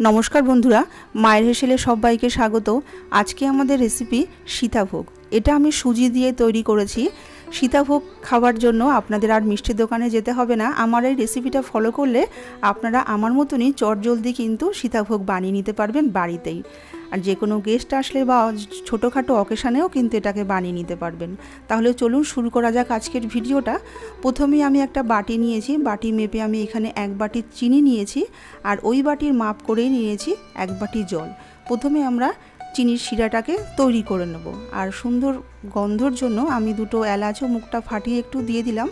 নমস্কার বন্ধুরা, মায়ের হেসেলে সবাইকে স্বাগত। আজকে আমাদের রেসিপি সীতাভোগ। এটা আমি সুজি দিয়ে তৈরি করেছি। সীতাভোগ খাওয়ার জন্য আপনাদের আর মিষ্টির দোকানে যেতে হবে না। আমার এই রেসিপিটা ফলো করলে আপনারা আমার মতনই চটজলদি কিন্তু সীতাভোগ বানিয়ে নিতে পারবেন বাড়িতেই। আর যে কোনো গেস্ট আসলে বা ছোটোখাটো অকেশানেও কিন্তু এটাকে বানিয়ে নিতে পারবেন। তাহলে চলুন শুরু করা যাক আজকের ভিডিওটা প্রথমেই আমি একটা বাটি নিয়েছি। বাটি মেপে আমি এখানে এক বাটি চিনি নিয়েছি আর ওই বাটির মাপ করেই নিয়েছি এক বাটি জল। প্রথমে আমরা চিনির শিরাটাকে তৈরি করে নেব। আর সুন্দর গন্ধর জন্য আমি দুটো এলাচও মুখটা ফাটিয়ে একটু দিয়ে দিলাম।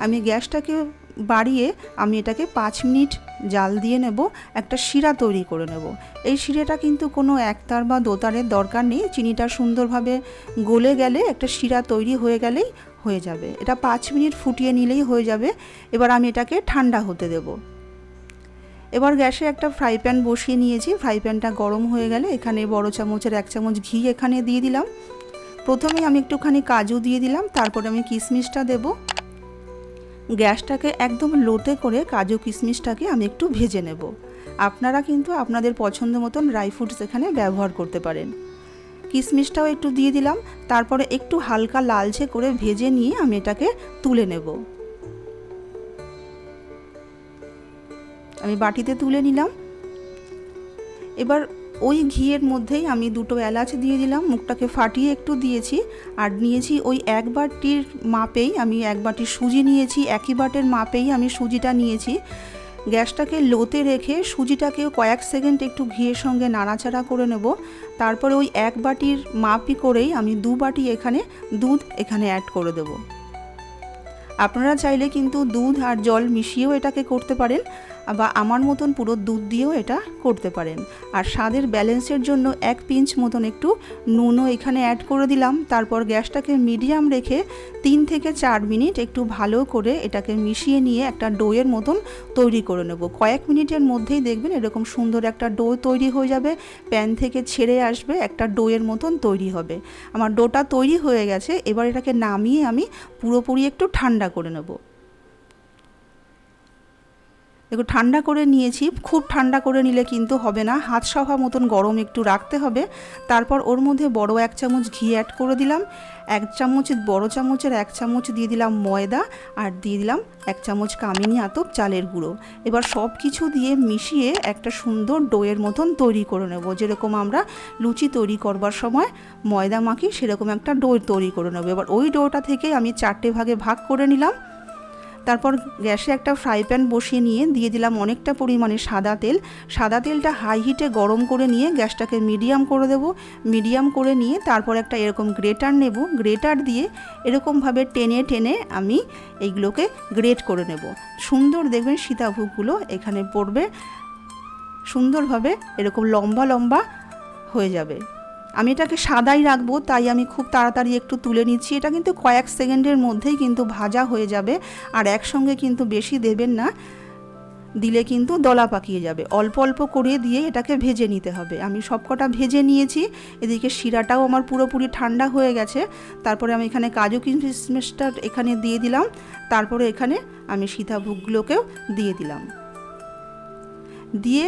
আমি গ্যাসটাকে বাড়িয়ে আমি এটাকে পাঁচ মিনিট জাল দিয়ে নেব, একটা শিরা তৈরি করে নেব। এই শিরাটা কিন্তু কোনো একতার বা দোতারের দরকার নেই। চিনিটা সুন্দরভাবে গলে গেলে একটা শিরা তৈরি হয়ে গেলেই হয়ে যাবে। এটা পাঁচ মিনিট ফুটিয়ে নিলেই হয়ে যাবে। এবার আমি এটাকে ঠান্ডা হতে দেবো। এবার গ্যাসে একটা ফ্রাই প্যান বসিয়ে নিয়েছি। ফ্রাই প্যানটা গরম হয়ে গেলে এখানে বড় চামচের এক চামচ ঘি এখানে দিয়ে দিলাম। প্রথমে আমি একটুখানি কাজু দিয়ে দিলাম, তারপরে আমি কিশমিশটা দেব। গ্যাসটাকে একদম লোতে করে কাজু কিশমিশটাকে আমি একটু ভেজে নেব। আপনারা কিন্তু আপনাদের পছন্দ মতন ড্রাই ফ্রুটস এখানে ব্যবহার করতে পারেন। কিশমিশটাও একটু দিয়ে দিলাম, তারপরে একটু হালকা লালচে করে ভেজে নিয়ে আমি এটাকে তুলে নেব। আমি বাটিতে তুলে নিলাম। এবার ওই ঘিয়ের মধ্যেই আমি দুটো এলাচ দিয়ে দিলাম, মুখটাকে ফাটিয়ে একটু দিয়েছি আর নিয়েছি ওই এক বাটির মাপেই আমি এক বাটি সুজি নিয়েছি, একই বাটের মাপেই আমি সুজিটা নিয়েছি। গ্যাসটাকে লোতে রেখে সুজিটাকেও কয়েক সেকেন্ড একটু ঘিয়ের সঙ্গে নাড়াচাড়া করে নেব। তারপরে ওই এক বাটির মাপই করেই আমি দু বাটি এখানে দুধ এখানে অ্যাড করে দেবো। আপনারা চাইলে কিন্তু দুধ আর জল মিশিয়েও এটাকে করতে পারেন। বা আমার মতন পুরো দুধ দিয়েও এটা করতে পারেন। আর স্বাদের ব্যালেন্সের জন্য এক পিঞ্চ মতন একটু নুনও এখানে অ্যাড করে দিলাম। তারপর গ্যাসটাকে মিডিয়াম রেখে তিন থেকে চার মিনিট একটু ভালো করে এটাকে মিশিয়ে নিয়ে একটা ডোয়ের মতন তৈরি করে নেব। কয়েক মিনিটের মধ্যেই দেখবেন এরকম সুন্দর একটা ডো তৈরি হয়ে যাবে। প্যান থেকে ছেড়ে আসবে, একটা ডোয়ের মতন তৈরি হবে। আমার ডোটা তৈরি হয়ে গেছে, এবার এটাকে নামিয়ে আমি পুরোপুরি একটু ঠান্ডা করে নেব। দেখো ঠান্ডা করে নিয়েছি, খুব ঠান্ডা করে নিলে কিন্তু হবে না। হাত সভা মতন গরম একটু রাখতে হবে। তারপর ওর মধ্যে বড় এক চামচ ঘি অ্যাড করে দিলাম। এক চামচ, বড় চামচের এক চামচ দিয়ে দিলাম ময়দা আর দিয়ে দিলাম এক চামচ কামিনী আতপ চালের গুঁড়ো। এবার সব কিছু দিয়ে মিশিয়ে একটা সুন্দর ডোয়ের মতন তৈরি করে নেব। যেরকম আমরা লুচি তৈরি করবার সময় ময়দা মাখি সেরকম একটা ডো তৈরি করে নেব। এবার ওই ডোটা থেকে আমি চারটে ভাগে ভাগ করে নিলাম। তারপর গ্যাসে একটা ফ্রাই প্যান বসিয়ে নিয়ে দিয়ে দিলাম অনেকটা পরিমাণে সাদা তেল। সাদা তেলটা হাই হিটে গরম করে নিয়ে গ্যাসটাকে মিডিয়াম করে দেব। মিডিয়াম করে নিয়ে তারপর একটা এরকম গ্রেটার নেব। গ্রেটার দিয়ে এরকমভাবে টেনে টেনে আমি এইগুলোকে গ্রেট করে নেব। সুন্দর দেখবেন সীতাভোগগুলো এখানে পড়বে। সুন্দরভাবে এরকম লম্বা লম্বা হয়ে যাবে। আমি এটাকে সাদাই রাখব, তাই আমি খুব তাড়াতাড়ি একটু তুলে নিচ্ছি। এটা কিন্তু কয়েক সেকেন্ডের মধ্যেই কিন্তু ভাজা হয়ে যাবে আর একসঙ্গে কিন্তু বেশি দেবেন না। দিলে কিন্তু দলা পাকিয়ে যাবে। অল্প অল্প করে দিয়ে এটাকে ভেজে নিতে হবে। আমি সবকটা ভেজে নিয়েছি। এদিকে শিরাটাও আমার পুরোপুরি ঠান্ডা হয়ে গেছে। তারপরে আমি এখানে কাজু কিশমিশটা এখানে দিয়ে দিলাম। তারপরে এখানে আমি সীতাভোগগুলোকেও দিয়ে দিলাম। দিয়ে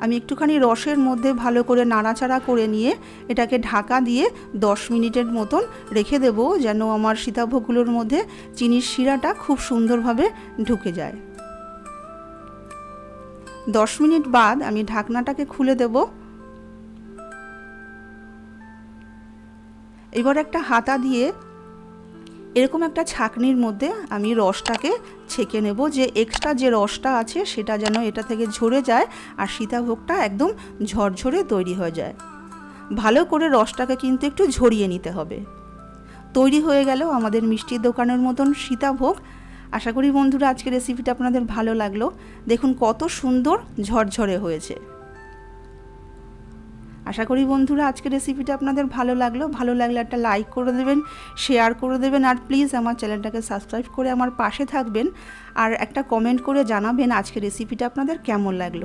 আমি একটুখানি রসের মধ্যে ভালো করে নাড়াচাড়া করে নিয়ে এটাকে ঢাকা দিয়ে দশ মিনিটের মতন রেখে দেবো যেন আমার সীতাভোগগুলোর মধ্যে চিনির শিরাটা খুব সুন্দরভাবে ঢুকে যায়। দশ মিনিট বাদ আমি ঢাকনাটাকে খুলে দেব। এবার একটা হাতা দিয়ে এরকম একটা ছাকনির মধ্যে আমি রসটাকে ছেঁকে নেব যে এক্সট্রা যে রসটা আছে সেটা যেন এটা থেকে ঝরে যায় আর সীতাভোগটা একদম ঝরঝরে তৈরি হয়ে যায়। ভালো করে রসটাকে কিন্তু একটু ঝরিয়ে নিতে হবে। তৈরি হয়ে গেল আমাদের মিষ্টির দোকানের মতন সীতাভোগ। আশা করি বন্ধুরা আজকের রেসিপিটা আপনাদের ভালো লাগল। দেখুন কত সুন্দর ঝরঝরে হয়েছে। আশা করি বন্ধুরা আজকে রেসিপিটা আপনাদের ভালো লাগল। ভালো লাগলে একটা লাইক করে দেবেন শেয়ার করে দেবেন, আর প্লিজ আমার চ্যানেলটাকে সাবস্ক্রাইব করে আমার পাশে থাকবেন। আর একটা কমেন্ট করে জানাবেন আজকে রেসিপিটা আপনাদের কেমন লাগল।